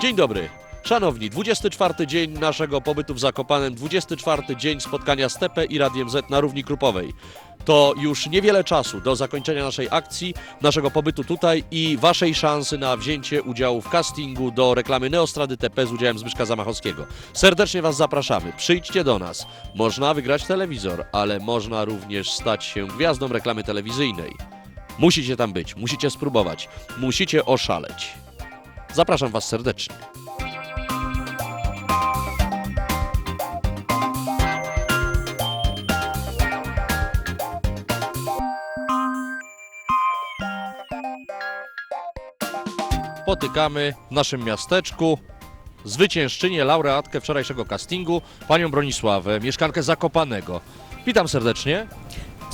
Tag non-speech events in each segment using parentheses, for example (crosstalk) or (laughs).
Dzień dobry. Szanowni, 24 dzień naszego pobytu w Zakopanem, 24 dzień spotkania TP i Radiem Z na równi Krupowej. To już niewiele czasu do zakończenia naszej akcji, naszego pobytu tutaj i waszej szansy na wzięcie udziału w castingu do reklamy Neostrady TP z udziałem Zbyszka Zamachowskiego. Serdecznie was zapraszamy. Przyjdźcie do nas. Można wygrać telewizor, ale można również stać się gwiazdą reklamy telewizyjnej. Musicie tam być, musicie spróbować, musicie oszaleć. Zapraszam Was serdecznie. Spotykamy w naszym miasteczku zwyciężczynię, laureatkę wczorajszego castingu, panią Bronisławę, mieszkankę Zakopanego. Witam serdecznie.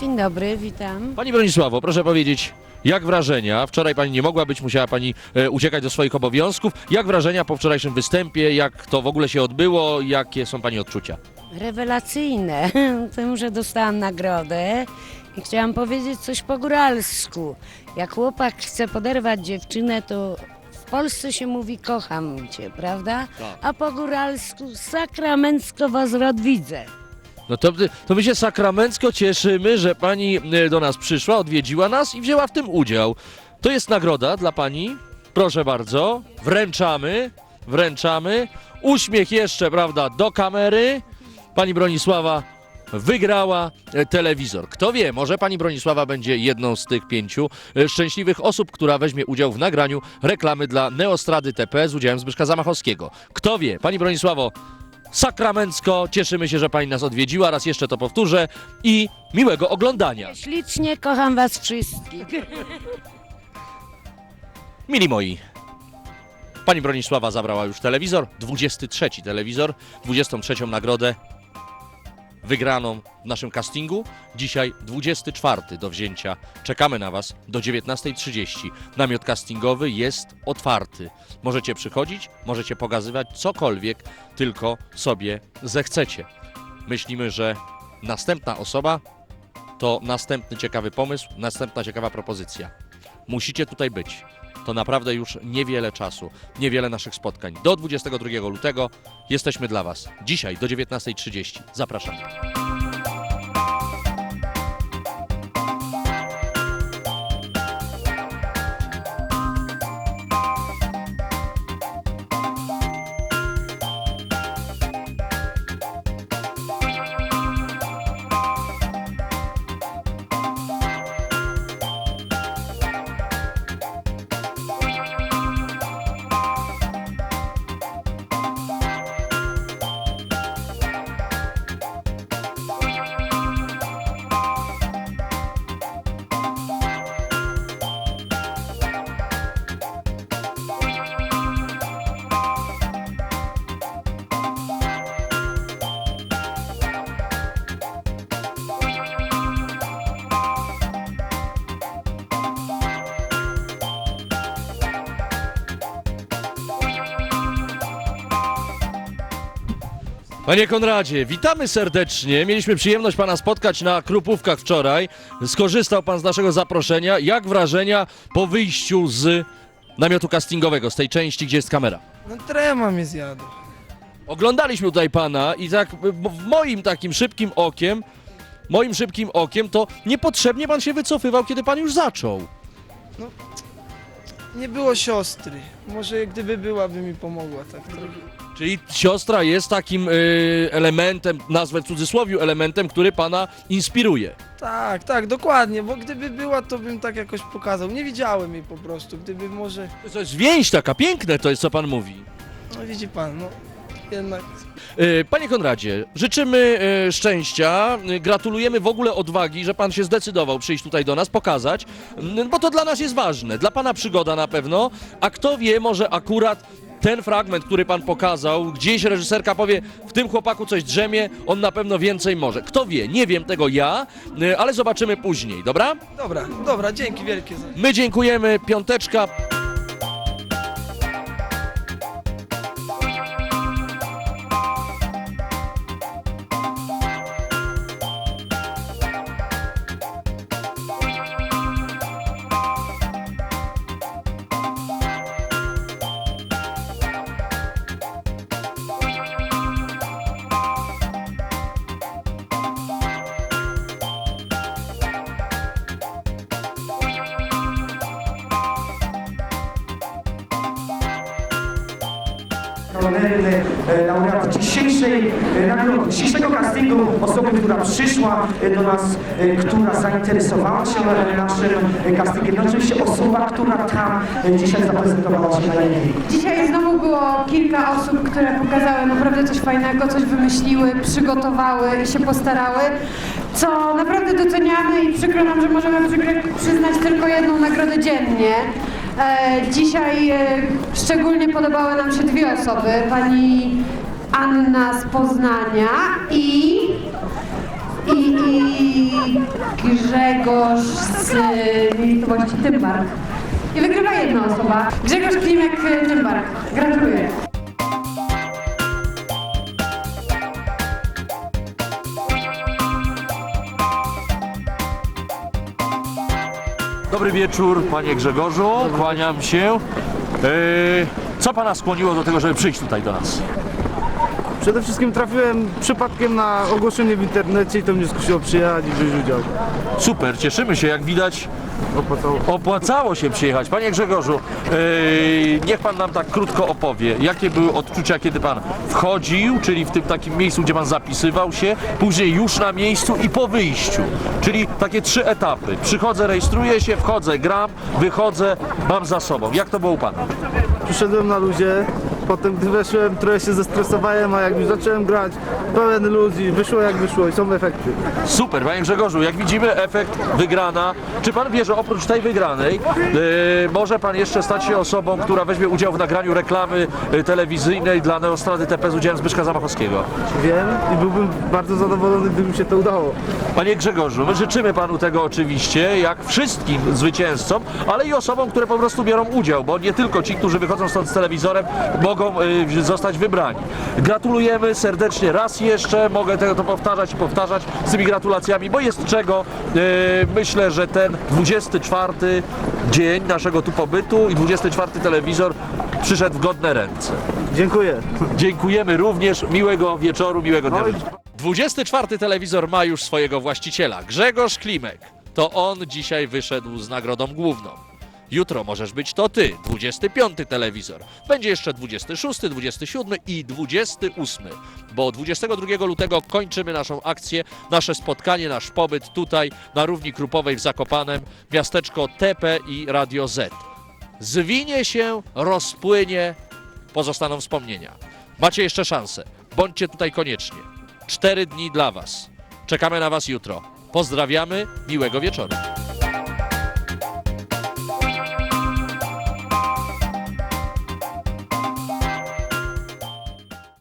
Dzień dobry, witam. Pani Bronisławo, proszę powiedzieć, jak wrażenia? Wczoraj pani nie mogła być, musiała pani e, uciekać do swoich obowiązków. Jak wrażenia po wczorajszym występie? Jak to w ogóle się odbyło? Jakie są pani odczucia? Rewelacyjne. (laughs) Tym, że dostałam nagrodę i chciałam powiedzieć coś po góralsku. Jak chłopak chce poderwać dziewczynę, to Polsce się mówi kocham cię, prawda? Tak. A po góralsku sakramencko was rod widzę. No to, to my się sakramencko cieszymy, że pani e, do nas przyszła, odwiedziła nas i wzięła w tym udział. To jest nagroda dla pani. Proszę bardzo. Wręczamy. Wręczamy. Uśmiech jeszcze, prawda, do kamery. Pani Bronisława wygrała e, telewizor. Kto wie, może pani Bronisława będzie jedną z tych pięciu e, szczęśliwych osób, która weźmie udział w nagraniu reklamy dla Neostrady TP z udziałem Zbyszka Zamachowskiego. Kto wie, pani Bronisławo, sakramencko, cieszymy się, że pani nas odwiedziła, raz jeszcze to powtórzę i miłego oglądania. Ślicznie kocham was wszystkich. Mili moi, pani Bronisława zabrała już telewizor, 23 telewizor, 23 nagrodę wygraną w naszym castingu. Dzisiaj 24 do wzięcia. Czekamy na Was do 19.30. Namiot castingowy jest otwarty. Możecie przychodzić, możecie pokazywać cokolwiek tylko sobie zechcecie. Myślimy, że następna osoba to następny ciekawy pomysł, następna ciekawa propozycja. Musicie tutaj być. To naprawdę już niewiele czasu, niewiele naszych spotkań. Do 22 lutego jesteśmy dla Was. Dzisiaj do 19.30. Zapraszam. Panie Konradzie, witamy serdecznie. Mieliśmy przyjemność Pana spotkać na Krupówkach wczoraj. Skorzystał Pan z naszego zaproszenia. Jak wrażenia po wyjściu z namiotu castingowego, z tej części, gdzie jest kamera? No trema mnie zjadł. Oglądaliśmy tutaj Pana i tak w moim takim szybkim okiem, moim szybkim okiem, to niepotrzebnie Pan się wycofywał, kiedy Pan już zaczął. Nie było siostry. Może gdyby była, by mi pomogła tak trochę. Czyli siostra jest takim y, elementem, nazwę w cudzysłowie elementem, który Pana inspiruje. Tak, tak, dokładnie, bo gdyby była, to bym tak jakoś pokazał. Nie widziałem jej po prostu. Gdyby może. To jest więź taka, piękne to jest, co Pan mówi. No widzi pan, no jednak. Y, Panie Konradzie, życzymy y, szczęścia, y, gratulujemy w ogóle odwagi, że Pan się zdecydował przyjść tutaj do nas, pokazać, bo to dla nas jest ważne, dla Pana przygoda na pewno, a kto wie, może akurat ten fragment, który pan pokazał, gdzieś reżyserka powie, w tym chłopaku coś drzemie, on na pewno więcej może. Kto wie, nie wiem tego ja, y, ale zobaczymy później, dobra? Dobra, dobra, dzięki wielkie za... My dziękujemy, piąteczka. E, laureat dzisiejszej e, dzisiejszego castingu, osoby, która przyszła e, do nas, która zainteresowała się naszym castingiem. Oczywiście osoba, która tam dzisiaj zaprezentowała się najlepiej. Dzisiaj znowu było kilka osób, które pokazały naprawdę coś fajnego, coś wymyśliły, przygotowały i się postarały, co naprawdę doceniamy i przykro nam, że możemy przyznać tylko jedną nagrodę dziennie. E, dzisiaj e, szczególnie podobały nam się dwie osoby, pani Anna z Poznania i i, i Grzegorz z miejscowości Tymbark. I wygrywa jedna osoba. Grzegorz Klimek Tymbark. Gratuluję. Dobry wieczór, panie Grzegorzu, kłaniam się. Yy, co pana skłoniło do tego, żeby przyjść tutaj do nas? Przede wszystkim trafiłem przypadkiem na ogłoszenie w internecie i to mnie skusiło przyjechać i wziąć udział. Super, cieszymy się, jak widać Opłacało. opłacało się przyjechać. Panie Grzegorzu, yy, niech pan nam tak krótko opowie, jakie były odczucia, kiedy pan wchodził, czyli w tym takim miejscu, gdzie pan zapisywał się, później już na miejscu i po wyjściu, czyli takie trzy etapy. Przychodzę, rejestruję się, wchodzę, gram, wychodzę, mam za sobą. Jak to było u pana? Przyszedłem na luzie, potem gdy weszłem trochę się zestresowałem, a jak już zacząłem grać, pełen ludzi, wyszło jak wyszło i są efekty. Super, panie Grzegorzu, jak widzimy efekt wygrana. Czy pan wie, że oprócz tej wygranej yy, może pan jeszcze stać się osobą, która weźmie udział w nagraniu reklamy yy, telewizyjnej dla Neostrady TP z udziałem Zbyszka Zamachowskiego? Wiem i byłbym bardzo zadowolony, gdyby mi się to udało. Panie Grzegorzu, my życzymy panu tego oczywiście, jak wszystkim zwycięzcom, ale i osobom, które po prostu biorą udział, bo nie tylko ci, którzy wychodzą stąd z telewizorem, mogą y, zostać wybrani. Gratulujemy serdecznie raz jeszcze, mogę tego to powtarzać i powtarzać z tymi gratulacjami, bo jest czego. Y, myślę, że ten 24 dzień naszego tu pobytu i 24 telewizor przyszedł w godne ręce. Dziękuję. Dziękujemy również. Miłego wieczoru, miłego dnia. 24 telewizor ma już swojego właściciela, Grzegorz Klimek. To on dzisiaj wyszedł z nagrodą główną. Jutro możesz być to ty, 25 telewizor. Będzie jeszcze 26, 27 i 28, bo 22 lutego kończymy naszą akcję, nasze spotkanie, nasz pobyt tutaj na równi Krupowej w Zakopanem, miasteczko TP i Radio Z. Zwinie się, rozpłynie, pozostaną wspomnienia. Macie jeszcze szansę. Bądźcie tutaj koniecznie. Cztery dni dla Was. Czekamy na Was jutro. Pozdrawiamy, miłego wieczoru.